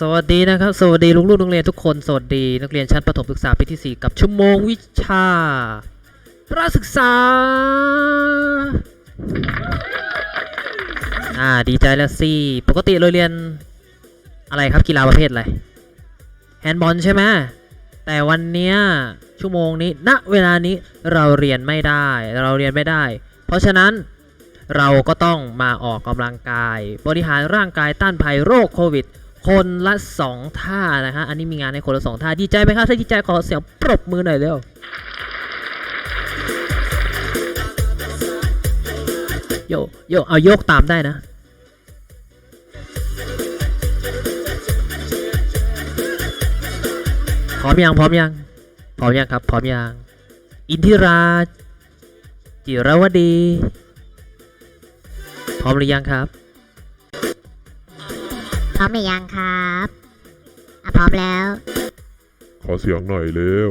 สวัสดีนะครับ สวัสดีลูกๆนักเรียนทุกคน สวัสดี นักเรียนชั้นประถมศึกษาปีที่ 4 กับชั่วโมงวิชาพระศึกษา อ่า ดีใจแล้วสิ ปกติเราเรียนอะไรครับกีฬาประเภทอะไร แฮนด์บอลใช่ไหมแต่วันเนี้ยชั่วโมงนี้ ณ เวลานี้เราเรียนไม่ได้ เราเรียนไม่ได้ เพราะฉะนั้นเราก็ต้องมาออกกำลังกาย บริหารร่างกายต้านภัยโรคโควิด คนละ 2 ท่านะฮะ อันนี้มีงานในคนละ 2 ท่า ดีใจไหมครับ ถ้าดีใจขอเสียงปรบมือหน่อยเร็ว โย โย เอาโยกตามได้นะ พร้อมยัง พร้อมยัง พร้อมยังครับ พร้อมยัง อินทิรา จิรวดี พร้อมหรือยังครับ พร้อมหรือยังครับอะพร้อมแล้ว ขอเสียงหน่อยเร็ว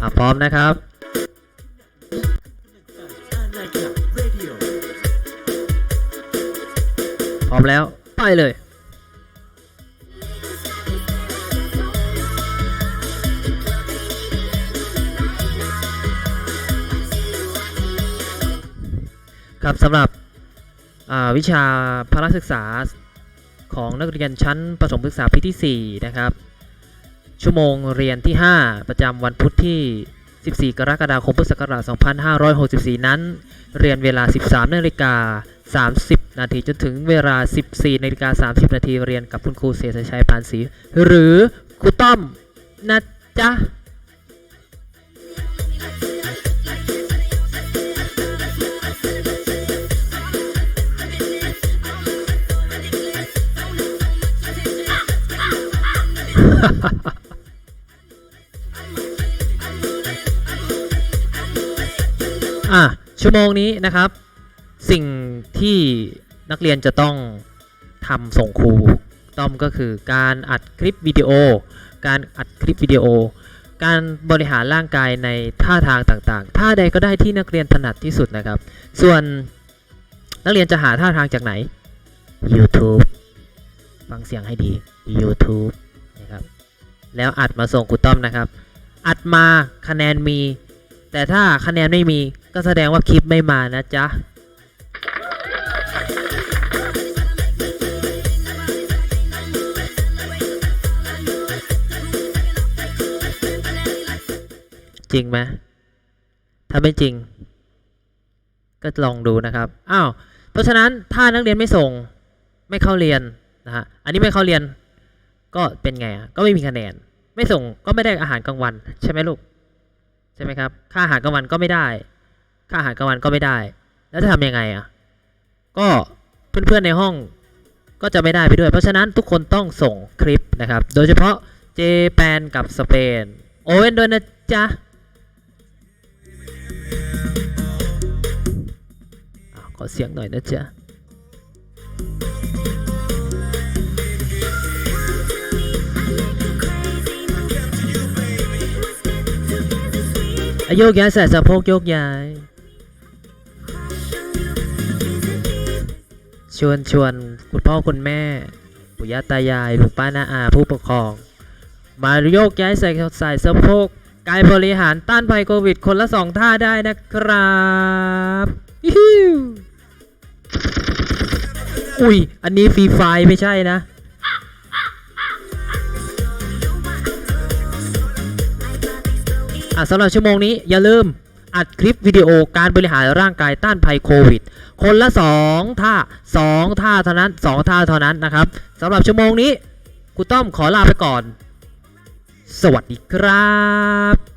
อะพร้อมนะครับ พร้อมแล้ว ไปเลย ครับสำหรับอ่า วิชาพละศึกษาของนักเรียนชั้นประถมศึกษาปีที่ 4 นะครับ ชั่วโมงเรียนที่ 5 ประจำวันพุธที่ 14 กรกฎาคมพุทธศักราช 2564 นั้น เรียนเวลา 13นาฬิกา30 นาทีจนถึงเวลา 14นาฬิกา30 นาทีเรียนกับคุณครูเสษชัยปานศรีหรือครูต้อมนะจ๊ะ อะชั่วโมงนี้นะครับ สิ่งที่นักเรียนจะต้องทำส่งครูต้อมก็คือการอัดคลิปวิดีโอ การอัดคลิปวิดีโอ การบริหารร่างกายในท่าทางต่างๆ ท่าใดก็ได้ที่นักเรียนถนัดที่สุดนะครับ ส่วนนักเรียนจะหาท่าทางจากไหน YouTube ฟังเสียงให้ดี YouTube นะครับ แล้วอัดมาส่งครูต้อมนะครับ อัดมาคะแนนมี แต่ถ้าคะแนนไม่มีก็แสดงว่าคลิปไม่มานะจ๊ะจริงไหมถ้าไม่จริง ก็ลองดูนะครับ อ้าว เพราะฉะนั้นถ้านักเรียนไม่ส่งไม่เข้าเรียนนะฮะ อันนี้ไม่เข้าเรียน ก็เป็นไงอะก็ไม่มีคะแนน ไม่ส่งก็ไม่ได้อาหารกลางวัน ใช่ไหมลูกใช่ไหมครับ ค่าอาหารกลางวันก็ไม่ได้ ค่าอาหารกลางวันก็ไม่ได้ แล้วจะทำยังไงอะก็เพื่อนๆในห้องก็จะไม่ได้ไปด้วย เพราะฉะนั้นทุกคนต้องส่งคลิปนะครับ โดยเฉพาะเจแปนกับสเปนโอเว่นด้วยนะจ๊ะขอเสียงหน่อยนะจ๊ะ โยกย้ายใส่สะโพกโยกย้าย ชวนชวนคุณพ่อคุณแม่ปู่ย่าตายายลุงป้าน้าอาผู้ปกครอง มาโยกย้ายใส่ใส่สะโพกกายบริหารต้านภัยโควิด คนละสองท่าได้นะครับอุ้ยอันนี้ฟรีไฟไม่ใช่นะ สำหรับชั่วโมงนี้อย่าลืมอัดคลิปวิดีโอการบริหารร่างกายต้านภัยโควิด คนละ 2 ท่า 2 ท่าเท่านั้น 2 ท่าเท่านั้นนะครับสำหรับชั่วโมงนี้ครูต้อมขอลาไปก่อน สวัสดีครับ